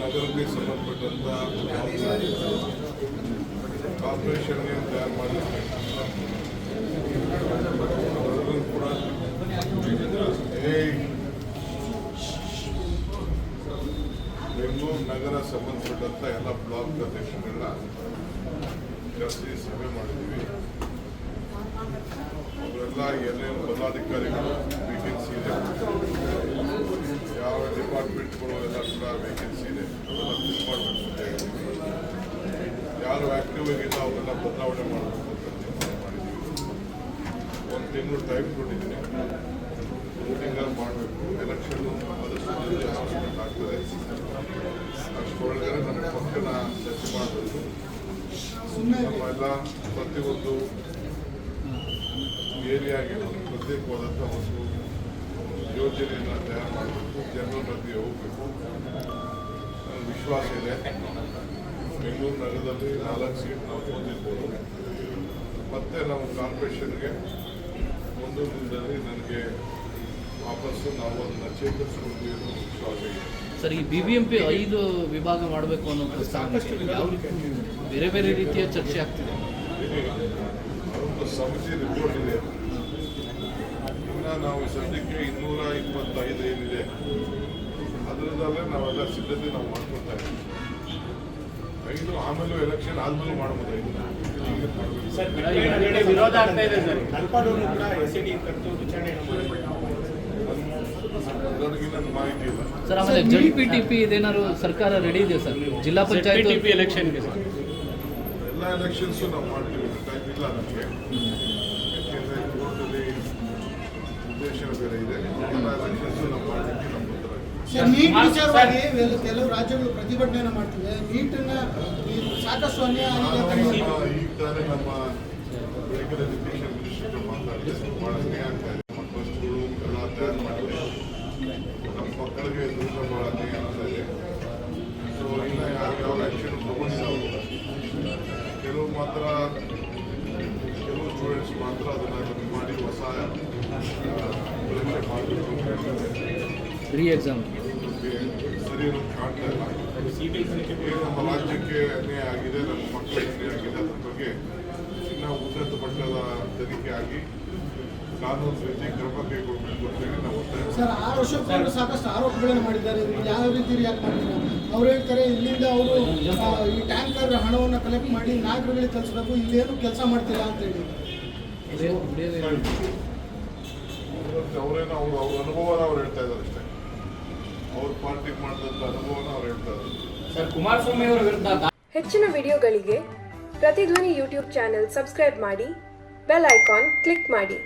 ನಗರಕ್ಕೆ ಸಂಬಂಧಪಟ್ಟಂತ ಕಾರ್ಪೊರೇಷನ್ಗೆ ತಯಾರು ಮಾಡಿದ್ದಾರೆ ಕೂಡ ಬೆಂಗಳೂರು ನಗರ ಸಂಬಂಧಪಟ್ಟಂತ ಎಲ್ಲ ಬ್ಲಾಕ್ ಅಧ್ಯಕ್ಷಗಳನ್ನ ಜಾಸ್ತಿ ಸಭೆ ಮಾಡಿದ್ದೀವಿ ಅವರೆಲ್ಲ ಏನೇನು ಪದಾಧಿಕಾರಿಗಳು ವೇಕೆನ್ಸಿ ಇದೆ ಯಾವ ಡಿಪಾರ್ಟ್ಮೆಂಟ್ಗಳು ಎಲ್ಲ ಕೂಡ ವೇಕೆನ್ಸಿ ಇದೆ ಅವೆಲ್ಲ ಫಿಲ್ ಮಾಡಬೇಕು ಯಾರು ಆಕ್ಟಿವ್ ಆಗಿಲ್ಲ ಅವರೆಲ್ಲ ಬದಲಾವಣೆ ಮಾಡಬೇಕು ಒಂದು ತಿಂಗಳು ಟೈಮ್ ಕೊಟ್ಟಿದ್ದೀನಿ ತಿಂಗಳು ಮಾಡಬೇಕು ಎಲೆಕ್ಷನ್ ಆದಷ್ಟು ಜಲ್ದಿ ಅನೌನ್ಸ್ಮೆಂಟ್ ಆಗ್ತದೆ ಅಷ್ಟರೊಳಗಡೆ ನಮ್ಮ ಪಕ್ಕನ ಚರ್ಚೆ ಮಾಡಬೇಕು ನಮ್ಮ ಎಲ್ಲ ಪ್ರತಿಯೊಂದು ಏರಿಯಾಗೆ ಒಂದು ಪ್ರತ್ಯೇಕವಾದಂಥ ಒಂದು ಯೋಜನೆಯನ್ನು ತಯಾರು ಮಾಡಬೇಕು. ಜನರ ಮಧ್ಯೆ ಹೋಗಬೇಕು ವಿಶ್ವಾಸ ಇದೆ. ಬೆಂಗಳೂರು ನಗರದಲ್ಲಿ ನಾಲ್ಕು ಸೀಟ್ ನಾವು ಹೊಂದಿರ್ಬೋದು. ಮತ್ತೆ ನಾವು ಕಾರ್ಪೊರೇಷನ್ಗೆ ಒಂದು ದಿನದಲ್ಲಿ ನನಗೆ ವಾಪಸ್ಸು ನಾವು ಅದನ್ನು ಚೇತರಿಸಿಕೊಂಡು ಅನ್ನೋ ವಿಶ್ವಾಸ ಇದೆ. ಸರ್ ಈ ಬಿ ಬಿ ಎಂ ಪಿ ಐದು ವಿಭಾಗ ಮಾಡಬೇಕು ಅನ್ನೋ ಸಾಕಷ್ಟು ಬೇರೆ ಬೇರೆ ರೀತಿಯ ಚರ್ಚೆ ಆಗ್ತಿದೆ? ಅದೊಂದು ಸಮಿತಿ ರಿಪೋರ್ಟ್ ಇದೆ. ನಾವು ಸದ್ಯಕ್ಕೆ ಇನ್ನೂರ ಇಪ್ಪತ್ತೈದು ಏನಿದೆ. ನಾವು ನಾವೆಲ್ಲ ಸಿದ್ಧತೆ ನಾವು ಮಾಡ್ಕೊಳ್ತಾ ಇದ್ದೀವಿ. ಐದು ಆಮೇಲೆ ಎಲೆಕ್ಷನ್ ಆದ್ಮೇಲೆ ಮಾಡ್ಬೋದು ಐದು. ಈಗ ಸರ್ ಬಿಡುಗಡೆ ವಿರೋಧ ಆಗ್ತಾ ಇದೆ ಸರ್. ಅಲ್ಪಾಡೂರು ಕೂಡ ಎಸ್ ಡಿ ಕರೆದು ವಿಚಾರಣೆ ಅದರಿಗೆ ನನ್ನ ಮಾಹಿತಿ ಇಲ್ಲ. ಸರ್ ಆಮೇಲೆ ಜಡ್ ಪಿ ಟಿ ಪಿ ಇದೇನಾದ್ರು ಸರ್ಕಾರ ರೆಡಿ ಇದೆ ಸರ್? ಜಿಲ್ಲಾ ಪಂಚಾಯತ್ ಸರ್. ಎಲ್ಲ ಎಲೆಕ್ಷನ್ಸು ನಾವು ಮಾಡ್ತೀವಿ. ಟೈಮ್ ಇಲ್ಲ ನಮಗೆ. ನೀಟ್ ವಿಚಾರವಾಗಿ ಕೆಲವು ರಾಜ್ಯಗಳು ಪ್ರತಿಭಟನೆ ಮಾಡ್ತಿವೆ. ನೀಟನ್ನ ಈ ಸಾಕಷ್ಟು ಅನ್ಯಾಯ. ನಮ್ಮ ಈಗ ತಾನೇ ನಮ್ಮ ಮೆಡಿಕಲ್ ಎಜುಕೇಷನ್ ಮಿನಿಸ್ಟರ್ ಮಾತಾಡಿದೆ ಭಾಳ ಅನ್ಯಾಯ ಆಗ್ತಾ ಇದೆ. ನಮ್ಮ ಬಸ್ಗಳು ಎಲ್ಲ ತಯಾರು ಮಾಡಿದೆ. ನಮ್ಮ ಮಕ್ಕಳಿಗೆ ಎದುರು ಭಾಳ ಅನ್ಯಾಯ ಆಗ್ತಾ ಇದೆ. ಸೊ ಇನ್ನು ಯಾವ ಯಾವ ಆ್ಯಕ್ಷನ್ ತಗೊಂಡಿಲ್ಲ ಕೆಲವು ಮಾತ್ರ ಕೆಲವು ಸ್ಟೂಡೆಂಟ್ಸ್ ಮಾತ್ರ ಅದನ್ನು ಮಾಡಬೇಕು ರೀ ಎಕ್ಸಾಮ್ ನಮ್ಮ ರಾಜ್ಯಕ್ಕೆ ಅನ್ಯಾಯ ಆಗಿದೆ ನಮ್ಮ ಮಕ್ಕಳಿಗೆ ಅನ್ಯಾಯ ಆಗಿದೆ ಅದ್ರ ಬಗ್ಗೆ ಇನ್ನೂ ಉನ್ನತ ಮಟ್ಟದ ತನಿಖೆ ಆಗಿ ಕಾನೂನು ರೀತಿ ಕ್ರಮ ಕೈಗೊಳ್ಳಬೇಕು ಅಂತ ನಾವು ಒತ್ತಾಯ. ಸರ್ ಆರು ವರ್ಷಕ್ಕೂ ಸಾಕಷ್ಟು ಆರೋಪಗಳನ್ನು ಮಾಡಿದ್ದಾರೆ. ಯಾವ ರೀತಿ ರಿಯಾಕ್ಟ್ ಮಾಡ್ತಾರೆ? ಅವ್ರು ಹೇಳ್ತಾರೆ ಇಲ್ಲಿಂದ ಅವರು ಈ ಟ್ಯಾಂಕರ್ ಹಣವನ್ನು ಕಲೆಕ್ಟ್ ಮಾಡಿ ನಾಗರಿಕರಿಗೆ ಕಲಿಸ್ಬೇಕು ಇಲ್ಲೇನು ಕೆಲಸ ಮಾಡ್ತಿಲ್ಲ ಅಂತ ಅವ್ರದ್ದು ಅವರೇನೋ ಅವ್ರು ಅವ್ರ ಅನುಭವನ ಅವ್ರು ಹೇಳ್ತಾ ಇದ್ದಾರೆ ಅಷ್ಟೇ. ಅವ್ರ ಪಾರ್ಟಿಗೆ ಮಾಡಿದಂಥ ಅನುಭವನ ಅವ್ರು ಹೇಳ್ತಾ ಇದ್ದಾರೆ. ಸರ್ ಕುಮಾರಸ್ವಾಮಿ ಅವರ ವಿರುದ್ಧ ಹೆಚ್ಚಿನ ವಿಡಿಯೋಗಳಿಗೆ ಪ್ರತಿಧ್ವನಿ ಯೂಟ್ಯೂಬ್ ಚಾನೆಲ್ ಸಬ್ಸ್ಕ್ರೈಬ್ ಮಾಡಿ ಬೆಲ್ ಐಕಾನ್ ಕ್ಲಿಕ್ ಮಾಡಿ.